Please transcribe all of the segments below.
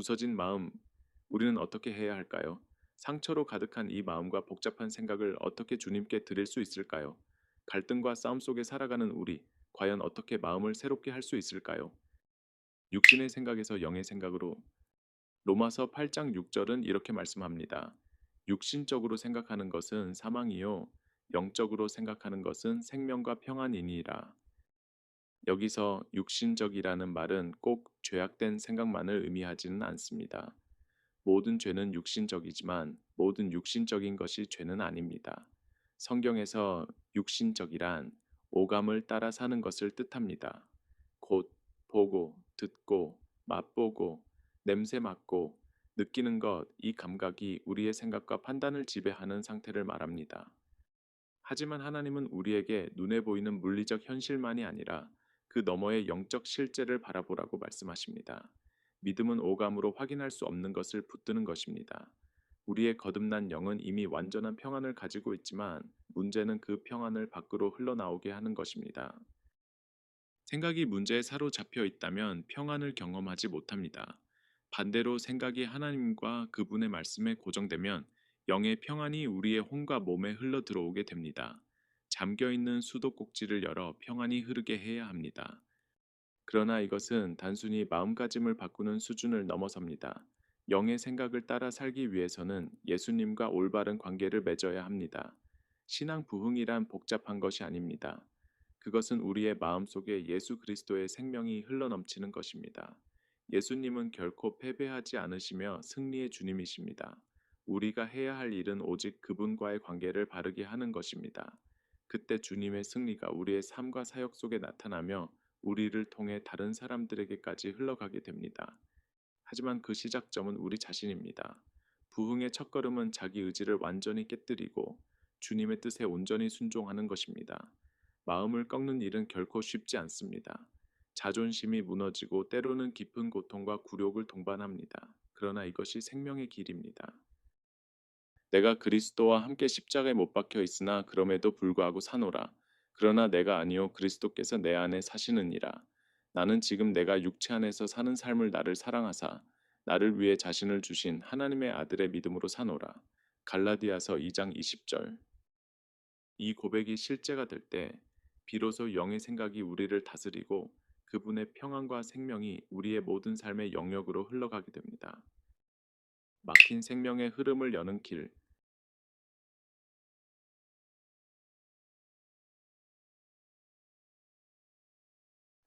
부서진 마음, 우리는 어떻게 해야 할까요? 상처로 가득한 이 마음과 복잡한 생각을 어떻게 주님께 드릴 수 있을까요? 갈등과 싸움 속에 살아가는 우리, 과연 어떻게 마음을 새롭게 할 수 있을까요? 육신의 생각에서 영의 생각으로 로마서 8장 6절은 이렇게 말씀합니다. 육신적으로 생각하는 것은 사망이요 영적으로 생각하는 것은 생명과 평안이니라. 여기서 육신적이라는 말은 꼭 죄악된 생각만을 의미하지는 않습니다. 모든 죄는 육신적이지만 모든 육신적인 것이 죄는 아닙니다. 성경에서 육신적이란 오감을 따라 사는 것을 뜻합니다. 곧 보고, 듣고, 맛보고, 냄새 맡고, 느끼는 것, 이 감각이 우리의 생각과 판단을 지배하는 상태를 말합니다. 하지만 하나님은 우리에게 눈에 보이는 물리적 현실만이 아니라 그 너머의 영적 실제를 바라보라고 말씀하십니다. 믿음은 오감으로 확인할 수 없는 것을 붙드는 것입니다. 우리의 거듭난 영은 이미 완전한 평안을 가지고 있지만 문제는 그 평안을 밖으로 흘러나오게 하는 것입니다. 생각이 문제에 사로잡혀 있다면 평안을 경험하지 못합니다. 반대로 생각이 하나님과 그분의 말씀에 고정되면 영의 평안이 우리의 혼과 몸에 흘러 들어오게 됩니다. 잠겨 있는 수도꼭지를 열어 평안이 흐르게 해야 합니다. 그러나 이것은 단순히 마음가짐을 바꾸는 수준을 넘어섭니다. 영의 생각을 따라 살기 위해서는 예수님과 올바른 관계를 맺어야 합니다. 신앙 부흥이란 복잡한 것이 아닙니다. 그것은 우리의 마음 속에 예수 그리스도의 생명이 흘러넘치는 것입니다. 예수님은 결코 패배하지 않으시며 승리의 주님이십니다. 우리가 해야 할 일은 오직 그분과의 관계를 바르게 하는 것입니다. 그때 주님의 승리가 우리의 삶과 사역 속에 나타나며 우리를 통해 다른 사람들에게까지 흘러가게 됩니다. 하지만 그 시작점은 우리 자신입니다. 부흥의 첫걸음은 자기 의지를 완전히 깨뜨리고 주님의 뜻에 온전히 순종하는 것입니다. 마음을 꺾는 일은 결코 쉽지 않습니다. 자존심이 무너지고 때로는 깊은 고통과 굴욕을 동반합니다. 그러나 이것이 생명의 길입니다. 내가 그리스도와 함께 십자가에 못 박혀 있으나 그럼에도 불구하고 사노라. 그러나 내가 아니요 그리스도께서 내 안에 사시느니라. 나는 지금 내가 육체 안에서 사는 삶을 나를 사랑하사 나를 위해 자신을 주신 하나님의 아들의 믿음으로 사노라. 갈라디아서 2장 20절. 이 고백이 실제가 될 때 비로소 영의 생각이 우리를 다스리고 그분의 평안과 생명이 우리의 모든 삶의 영역으로 흘러가게 됩니다. 막힌 생명의 흐름을 여는 길,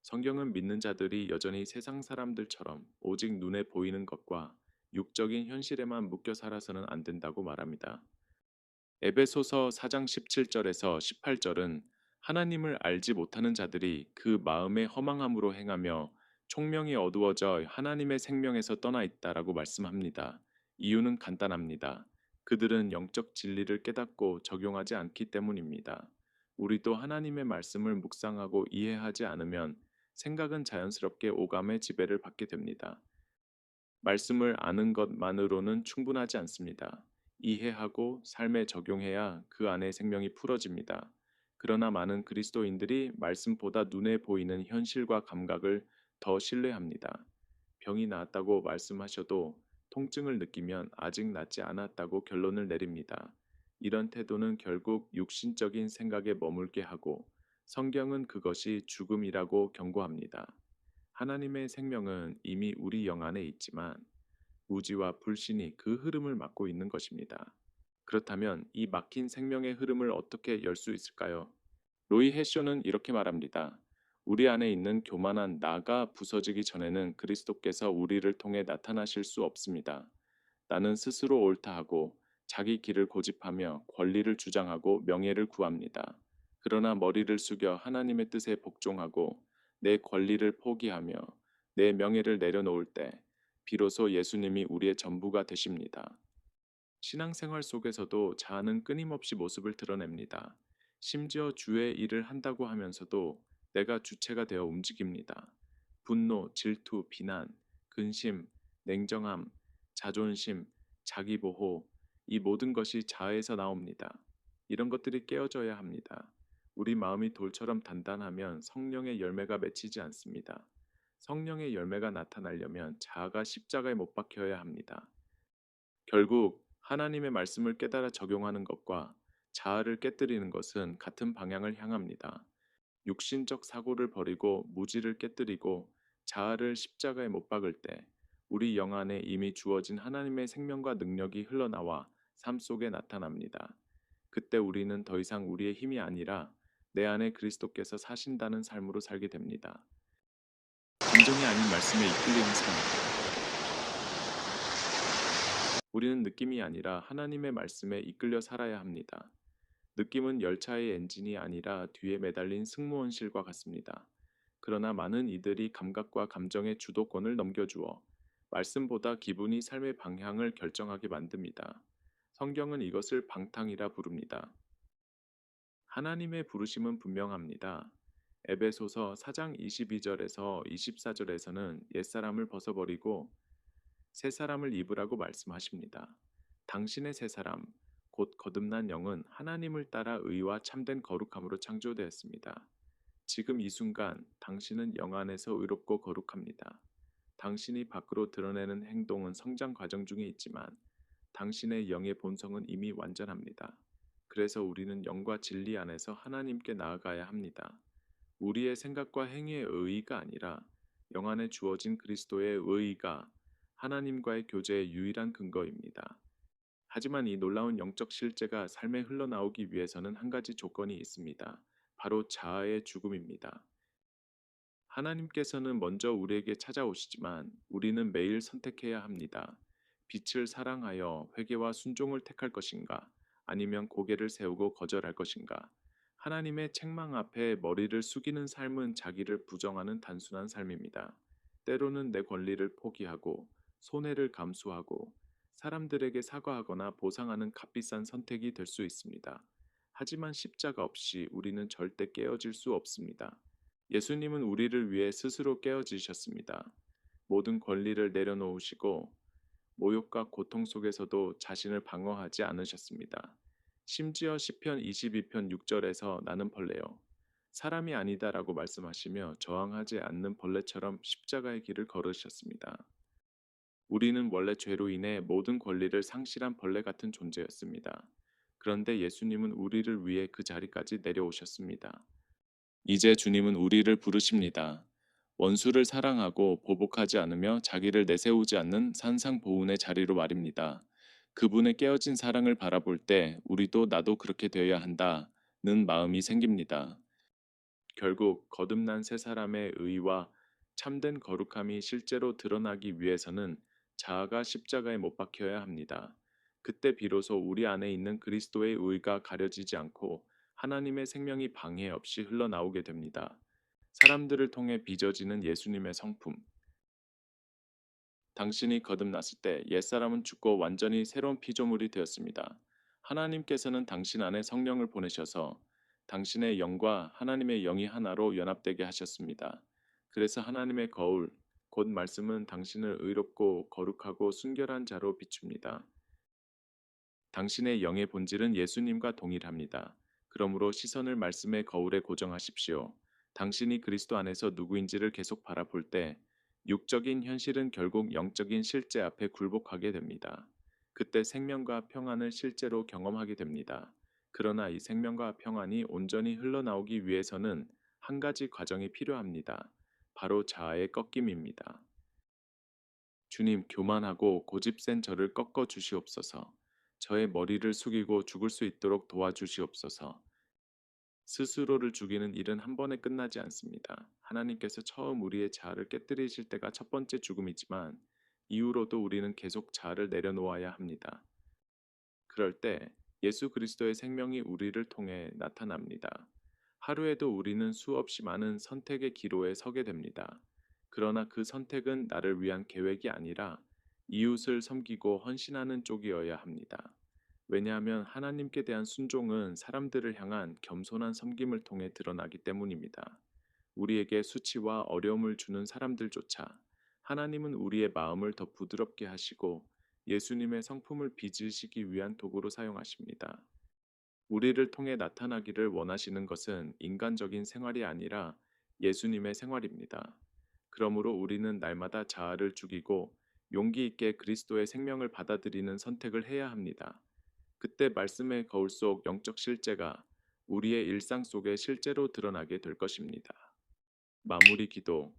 성경은 믿는 자들이 여전히 세상 사람들처럼 오직 눈에 보이는 것과 육적인 현실에만 묶여 살아서는 안 된다고 말합니다. 에베소서 4장 17절에서 18절은 하나님을 알지 못하는 자들이 그 마음의 허망함으로 행하며 총명이 어두워져 하나님의 생명에서 떠나 있다라고 말씀합니다. 이유는 간단합니다. 그들은 영적 진리를 깨닫고 적용하지 않기 때문입니다. 우리도 하나님의 말씀을 묵상하고 이해하지 않으면 생각은 자연스럽게 오감의 지배를 받게 됩니다. 말씀을 아는 것만으로는 충분하지 않습니다. 이해하고 삶에 적용해야 그 안에 생명이 풀어집니다. 그러나 많은 그리스도인들이 말씀보다 눈에 보이는 현실과 감각을 더 신뢰합니다. 병이 나았다고 말씀하셔도 통증을 느끼면 아직 낫지 않았다고 결론을 내립니다. 이런 태도는 결국 육신적인 생각에 머물게 하고 성경은 그것이 죽음이라고 경고합니다. 하나님의 생명은 이미 우리 영 안에 있지만 무지와 불신이 그 흐름을 막고 있는 것입니다. 그렇다면 이 막힌 생명의 흐름을 어떻게 열 수 있을까요? 로이 해쇼는 이렇게 말합니다. 우리 안에 있는 교만한 나가 부서지기 전에는 그리스도께서 우리를 통해 나타나실 수 없습니다. 나는 스스로 옳다 하고 자기 길을 고집하며 권리를 주장하고 명예를 구합니다. 그러나 머리를 숙여 하나님의 뜻에 복종하고 내 권리를 포기하며 내 명예를 내려놓을 때 비로소 예수님이 우리의 전부가 되십니다. 신앙생활 속에서도 자아는 끊임없이 모습을 드러냅니다. 심지어 주의 일을 한다고 하면서도 내가 주체가 되어 움직입니다. 분노, 질투, 비난, 근심, 냉정함, 자존심, 자기보호, 이 모든 것이 자아에서 나옵니다. 이런 것들이 깨어져야 합니다. 우리 마음이 돌처럼 단단하면 성령의 열매가 맺히지 않습니다. 성령의 열매가 나타나려면 자아가 십자가에 못 박혀야 합니다. 결국 하나님의 말씀을 깨달아 적용하는 것과 자아를 깨뜨리는 것은 같은 방향을 향합니다. 육신적 사고를 버리고 무지를 깨뜨리고 자아를 십자가에 못 박을 때 우리 영 안에 이미 주어진 하나님의 생명과 능력이 흘러나와 삶 속에 나타납니다. 그때 우리는 더 이상 우리의 힘이 아니라 내 안에 그리스도께서 사신다는 삶으로 살게 됩니다. 감정이 아닌 말씀에 이끌리는 삶. 우리는 느낌이 아니라 하나님의 말씀에 이끌려 살아야 합니다. 느낌은 열차의 엔진이 아니라 뒤에 매달린 승무원 실과 같습니다. 그러나 많은 이들이 감각과 감정의 주도권을 넘겨주어 말씀보다 기분이 삶의 방향을 결정하게 만듭니다. 성경은 이것을 방탕이라 부릅니다. 하나님의 부르심은 분명합니다. 에베소서 4장 22절에서 24절에서는 옛사람을 벗어버리고 새 사람을 입으라고 말씀하십니다. 당신의 새 사람, 곧 거듭난 영은 하나님을 따라 의와 참된 거룩함으로 창조되었습니다. 지금 이 순간 당신은 영 안에서 의롭고 거룩합니다. 당신이 밖으로 드러내는 행동은 성장 과정 중에 있지만 당신의 영의 본성은 이미 완전합니다. 그래서 우리는 영과 진리 안에서 하나님께 나아가야 합니다. 우리의 생각과 행위의 의의가 아니라 영 안에 주어진 그리스도의 의의가 하나님과의 교제의 유일한 근거입니다. 하지만 이 놀라운 영적 실제가 삶에 흘러나오기 위해서는 한 가지 조건이 있습니다. 바로 자아의 죽음입니다. 하나님께서는 먼저 우리에게 찾아오시지만 우리는 매일 선택해야 합니다. 빛을 사랑하여 회개와 순종을 택할 것인가? 아니면 고개를 세우고 거절할 것인가? 하나님의 책망 앞에 머리를 숙이는 삶은 자기를 부정하는 단순한 삶입니다. 때로는 내 권리를 포기하고 손해를 감수하고 사람들에게 사과하거나 보상하는 값비싼 선택이 될 수 있습니다. 하지만 십자가 없이 우리는 절대 깨어질 수 없습니다. 예수님은 우리를 위해 스스로 깨어지셨습니다. 모든 권리를 내려놓으시고 모욕과 고통 속에서도 자신을 방어하지 않으셨습니다. 심지어 시편 22편 6절에서 나는 벌레요. 사람이 아니다라고 말씀하시며 저항하지 않는 벌레처럼 십자가의 길을 걸으셨습니다. 우리는 원래 죄로 인해 모든 권리를 상실한 벌레 같은 존재였습니다. 그런데 예수님은 우리를 위해 그 자리까지 내려오셨습니다. 이제 주님은 우리를 부르십니다. 원수를 사랑하고 보복하지 않으며 자기를 내세우지 않는 산상보훈의 자리로 말입니다. 그분의 깨어진 사랑을 바라볼 때 우리도 나도 그렇게 되어야 한다는 마음이 생깁니다. 결국 거듭난 새 사람의 의와 참된 거룩함이 실제로 드러나기 위해서는 자아가 십자가에 못 박혀야 합니다. 그때 비로소 우리 안에 있는 그리스도의 의가 가려지지 않고 하나님의 생명이 방해 없이 흘러나오게 됩니다. 사람들을 통해 빚어지는 예수님의 성품. 당신이 거듭났을 때 옛사람은 죽고 완전히 새로운 피조물이 되었습니다. 하나님께서는 당신 안에 성령을 보내셔서 당신의 영과 하나님의 영이 하나로 연합되게 하셨습니다. 그래서 하나님의 거울, 곧 말씀은 당신을 의롭고 거룩하고 순결한 자로 비춥니다. 당신의 영의 본질은 예수님과 동일합니다. 그러므로 시선을 말씀의 거울에 고정하십시오. 당신이 그리스도 안에서 누구인지를 계속 바라볼 때 육적인 현실은 결국 영적인 실제 앞에 굴복하게 됩니다. 그때 생명과 평안을 실제로 경험하게 됩니다. 그러나 이 생명과 평안이 온전히 흘러나오기 위해서는 한 가지 과정이 필요합니다. 바로 자아의 꺾임입니다. 주님, 교만하고 고집센 저를 꺾어 주시옵소서. 저의 머리를 숙이고 죽을 수 있도록 도와주시옵소서. 스스로를 죽이는 일은 한 번에 끝나지 않습니다. 하나님께서 처음 우리의 자아를 깨뜨리실 때가 첫 번째 죽음이지만 이후로도 우리는 계속 자아를 내려놓아야 합니다. 그럴 때 예수 그리스도의 생명이 우리를 통해 나타납니다. 하루에도 우리는 수없이 많은 선택의 기로에 서게 됩니다. 그러나 그 선택은 나를 위한 계획이 아니라 이웃을 섬기고 헌신하는 쪽이어야 합니다. 왜냐하면 하나님께 대한 순종은 사람들을 향한 겸손한 섬김을 통해 드러나기 때문입니다. 우리에게 수치와 어려움을 주는 사람들조차 하나님은 우리의 마음을 더 부드럽게 하시고 예수님의 성품을 빚으시기 위한 도구로 사용하십니다. 우리를 통해 나타나기를 원하시는 것은 인간적인 생활이 아니라 예수님의 생활입니다. 그러므로 우리는 날마다 자아를 죽이고 용기 있게 그리스도의 생명을 받아들이는 선택을 해야 합니다. 그때 말씀의 거울 속 영적 실제가 우리의 일상 속에 실제로 드러나게 될 것입니다. 마무리 기도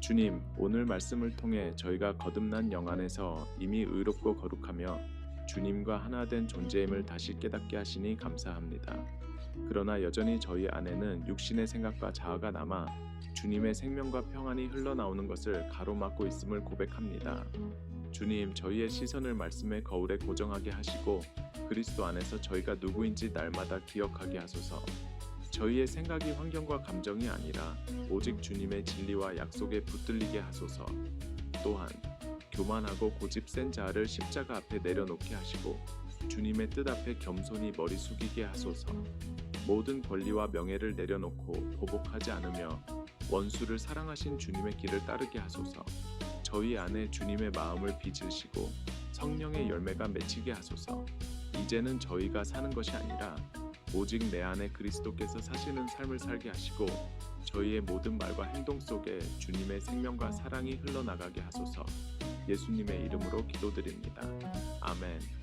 주님, 오늘 말씀을 통해 저희가 거듭난 영 안에서 이미 의롭고 거룩하며 주님과 하나 된 존재임을 다시 깨닫게 하시니 감사합니다. 그러나 여전히 저희 안에는 육신의 생각과 자아가 남아 주님의 생명과 평안이 흘러나오는 것을 가로막고 있음을 고백합니다. 주님, 저희의 시선을 말씀의 거울에 고정하게 하시고 그리스도 안에서 저희가 누구인지 날마다 기억하게 하소서. 저희의 생각이 환경과 감정이 아니라 오직 주님의 진리와 약속에 붙들리게 하소서. 또한 교만하고 고집 센 자아를 십자가 앞에 내려놓게 하시고 주님의 뜻 앞에 겸손히 머리 숙이게 하소서. 모든 권리와 명예를 내려놓고 보복하지 않으며 원수를 사랑하신 주님의 길을 따르게 하소서. 저희 안에 주님의 마음을 빚으시고 성령의 열매가 맺히게 하소서. 이제는 저희가 사는 것이 아니라 오직 내 안에 그리스도께서 사시는 삶을 살게 하시고 저희의 모든 말과 행동 속에 주님의 생명과 사랑이 흘러나가게 하소서. 예수님의 이름으로 기도드립니다. 아멘.